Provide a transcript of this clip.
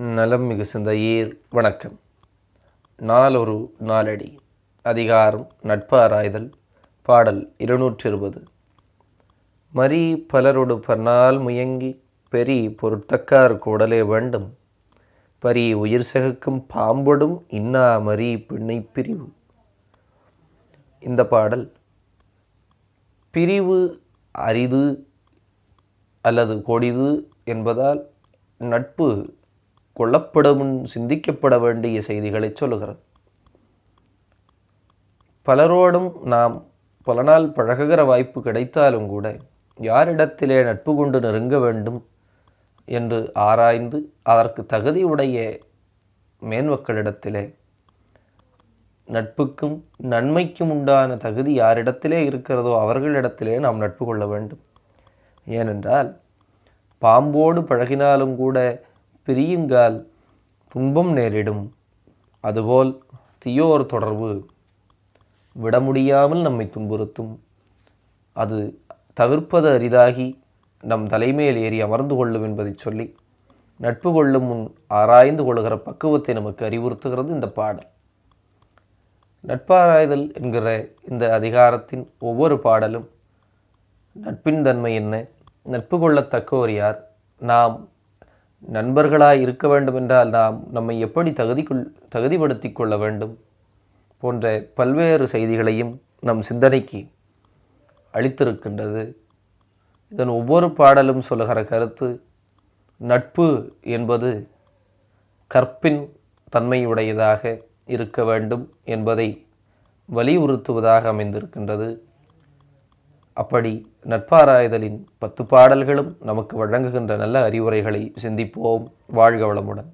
நலம் மிகு சிந்தையீர் வணக்கம். நாளொரு நாளடி. அதிகாரம் நட்பாராய்தல் பாடல் இருநூற்றி இருபது மறி பலரொடு பன்னால் முயங்கி பெரி பொருட்தக்கார் கூடலே வேண்டும். பரி உயிர் சகுக்கும் பாம்பொடும் இன்னா மறி பிணை பிரிவு. இந்த பாடல் பிரிவு அரிது அல்லது கொடிது என்பதால் நட்பு கொள்ளப்படும் சிந்திக்கப்பட வேண்டிய செய்திகளை சொல்லுகிறது. பலரோடும் நாம் பல நாள் பழகுகிற வாய்ப்பு கிடைத்தாலும் கூட யாரிடத்திலே நட்பு கொண்டு நெருங்க வேண்டும் என்று ஆராய்ந்து அதற்கு தகுதியுடைய மேன்மக்களிடத்திலே நட்புக்கும் நன்மைக்கும் உண்டான தகுதி யாரிடத்திலே இருக்கிறதோ அவர்களிடத்திலே நாம் நட்பு கொள்ள வேண்டும். ஏனென்றால் பாம்போடு பழகினாலும் கூட பிரியுங்கால் துன்பம் நேரிடும். அதுபோல் தீயோர் தொடர்பு விட முடியாமல் நம்மை துன்புறுத்தும். அது தவிர்ப்பது அரிதாகி நம் தலைமையில் ஏறி அமர்ந்து கொள்ளும் என்பதை சொல்லி நட்பு கொள்ளும் முன் ஆராய்ந்து கொள்கிற பக்குவத்தை நமக்கு அறிவுறுத்துகிறது இந்த பாடல். நட்பாராய்தல் என்கிற இந்த அதிகாரத்தின் ஒவ்வொரு பாடலும் நட்பின் தன்மை என்ன நட்பு கொள்ளத்தக்கவர் யார் நாம் நண்பர்களாய் இருக்க வேண்டும் என்றால் நாம் நம்மை எப்படி தகுதிக்குள் தகுதிப்படுத்தி கொள்ள வேண்டும் போன்ற பல்வேறு செய்திகளையும் நம் சிந்தனைக்கு அளித்திருக்கின்றது. இதன் ஒவ்வொரு பாடலும் சொல்லுகிற கருத்து நட்பு என்பது கற்பின் தன்மையுடையதாக இருக்க வேண்டும் என்பதை வலியுறுத்துவதாக அமைந்திருக்கின்றது. அப்படி நட்பாராய்தலின் பத்து பாடல்களும் நமக்கு வழங்குகின்ற நல்ல அறிவுரைகளை சிந்திப்போம். வாழ்க வளமுடன்.